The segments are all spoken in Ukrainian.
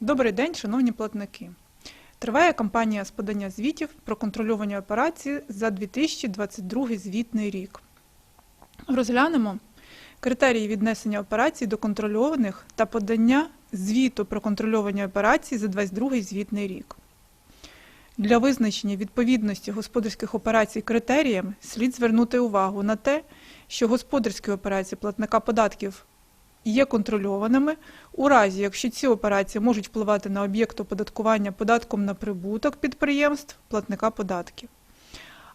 Добрий день, шановні платники. Триває кампанія з подання звітів про контрольовані операції за 2022 звітний рік. Розглянемо критерії віднесення операцій до контрольованих та подання звіту про контрольовані операції за 2022 звітний рік. Для визначення відповідності господарських операцій критеріям слід звернути увагу на те, що господарські операції платника податків є контрольованими у разі, якщо ці операції можуть впливати на об'єкт оподаткування податком на прибуток підприємств платника податків.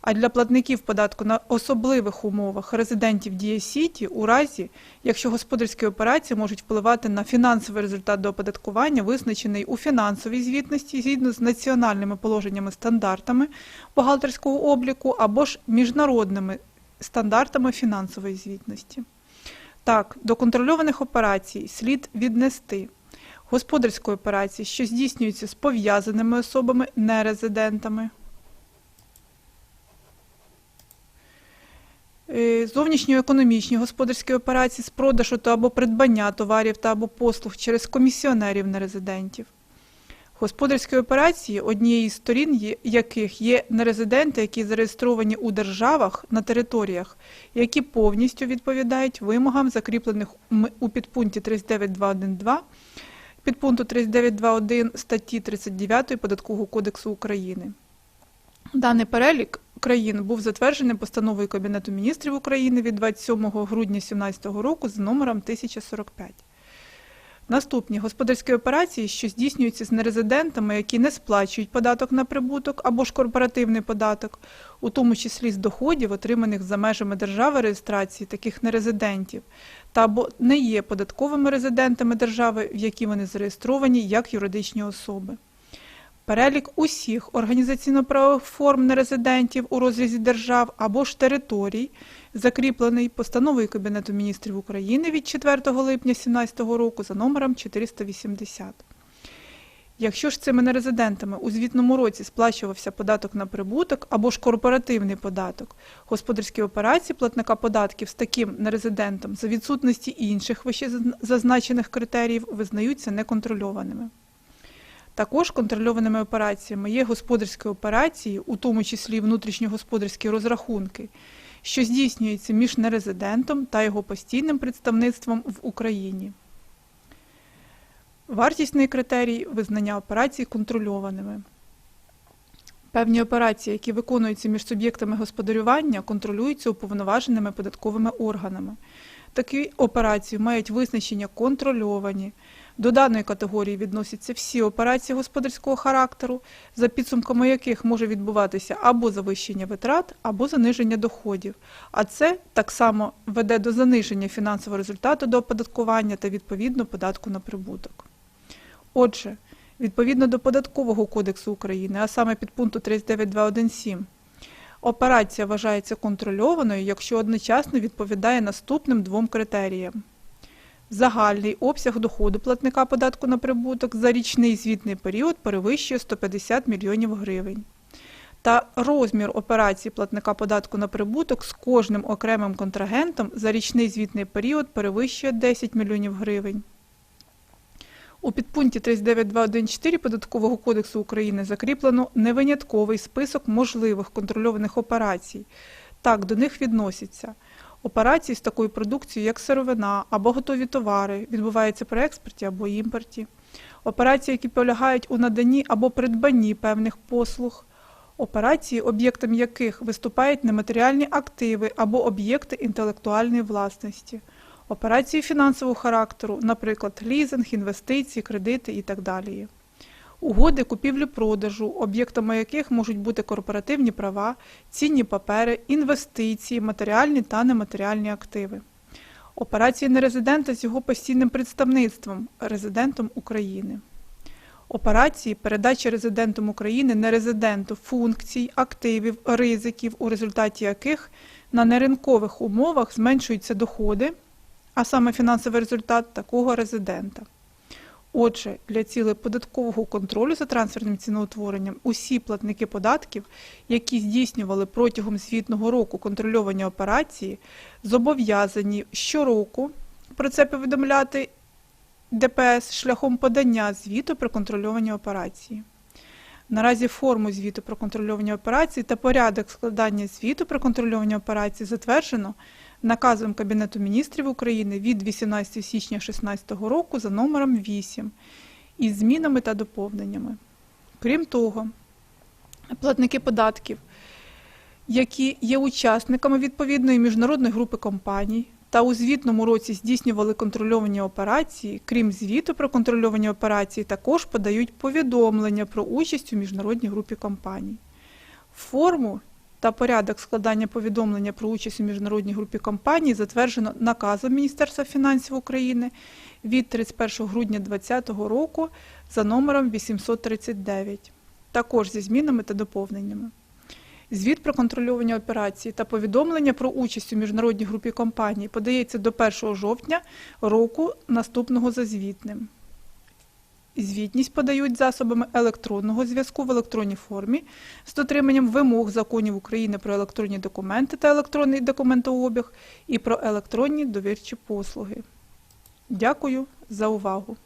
А для платників податку на особливих умовах резидентів Дія Сіті у разі, якщо господарські операції можуть впливати на фінансовий результат до оподаткування, визначений у фінансовій звітності згідно з національними положеннями стандартами бухгалтерського обліку або ж міжнародними стандартами фінансової звітності. Так, до контрольованих операцій слід віднести господарської операції, що здійснюються з пов'язаними особами, нерезидентами, Е, зовнішньоекономічні господарські операції з продажу та або придбання товарів та або послуг через комісіонерів нерезидентів. Господарські операції, однією з сторін яких є нерезиденти, які зареєстровані у державах на територіях, які повністю відповідають вимогам, закріплених у підпункті 39212 підпункту 3921 статті 39 Податкового кодексу України. Даний перелік країн був затверджений постановою Кабінету міністрів України від 27 грудня 2017 року з номером 1045. Наступні господарські операції, що здійснюються з нерезидентами, які не сплачують податок на прибуток або ж корпоративний податок, у тому числі з доходів, отриманих за межами держави реєстрації таких нерезидентів, та або не є податковими резидентами держави, в якій вони зареєстровані як юридичні особи. Перелік усіх організаційно-правових форм нерезидентів у розрізі держав або ж територій, закріплений постановою Кабінету міністрів України від 4 липня 2017 року за номером 480. Якщо ж цими нерезидентами у звітному році сплачувався податок на прибуток або ж корпоративний податок, господарські операції платника податків з таким нерезидентом за відсутності інших вище зазначених критеріїв визнаються неконтрольованими. Також контрольованими операціями є господарські операції, у тому числі внутрішньогосподарські розрахунки, що здійснюються між нерезидентом та його постійним представництвом в Україні. Вартісний критерій визнання операцій контрольованими. Певні операції, які виконуються між суб'єктами господарювання, контролюються уповноваженими податковими органами. Такі операції мають визначення контрольовані. До даної категорії відносяться всі операції господарського характеру, за підсумками яких може відбуватися або завищення витрат, або заниження доходів. А це так само веде до заниження фінансового результату до оподаткування та відповідно податку на прибуток. Отже, відповідно до Податкового кодексу України, а саме під пункту 39217, операція вважається контрольованою, якщо одночасно відповідає наступним двом критеріям. Загальний обсяг доходу платника податку на прибуток за річний звітний період перевищує 150 мільйонів гривень. Та розмір операцій платника податку на прибуток з кожним окремим контрагентом за річний звітний період перевищує 10 мільйонів гривень. У підпункті 39214 Податкового кодексу України закріплено невинятковий список можливих контрольованих операцій. Так, до них відносяться операції з такою продукцією, як сировина або готові товари, відбуваються при експорті або імпорті, операції, які полягають у наданні або придбанні певних послуг, операції, об'єктом яких виступають нематеріальні активи або об'єкти інтелектуальної власності, операції фінансового характеру, наприклад, лізинг, інвестиції, кредити і так далі. Угоди купівлі-продажу, об'єктами яких можуть бути корпоративні права, цінні папери, інвестиції, матеріальні та нематеріальні активи. Операції нерезидента з його постійним представництвом резидентом України. Операції передачі резидентом України нерезиденту функцій, активів, ризиків, у результаті яких на неринкових умовах зменшуються доходи, а саме фінансовий результат такого резидента. Отже, для цілей податкового контролю за трансферним ціноутворенням усі платники податків, які здійснювали протягом звітного року контрольовані операції, зобов'язані щороку про це повідомляти ДПС шляхом подання звіту про контрольовані операції. Наразі форму звіту про контрольовані операції та порядок складання звіту про контрольовані операції затверджено наказом Кабінету міністрів України від 18 січня 2016 року за номером 8 із змінами та доповненнями. Крім того, платники податків, які є учасниками відповідної міжнародної групи компаній та у звітному році здійснювали контрольовані операції, крім звіту про контрольовані операції, також подають повідомлення про участь у міжнародній групі компаній. Форму та порядок складання повідомлення про участь у міжнародній групі компаній затверджено наказом Міністерства фінансів України від 31 грудня 2020 року за номером 839, також зі змінами та доповненнями. Звіт про контрольовані операції та повідомлення про участь у міжнародній групі компаній подається до 1 жовтня року наступного за звітним. Звітність подають засобами електронного зв'язку в електронній формі з дотриманням вимог законів України про електронні документи та електронний документообіг і про електронні довірчі послуги. Дякую за увагу!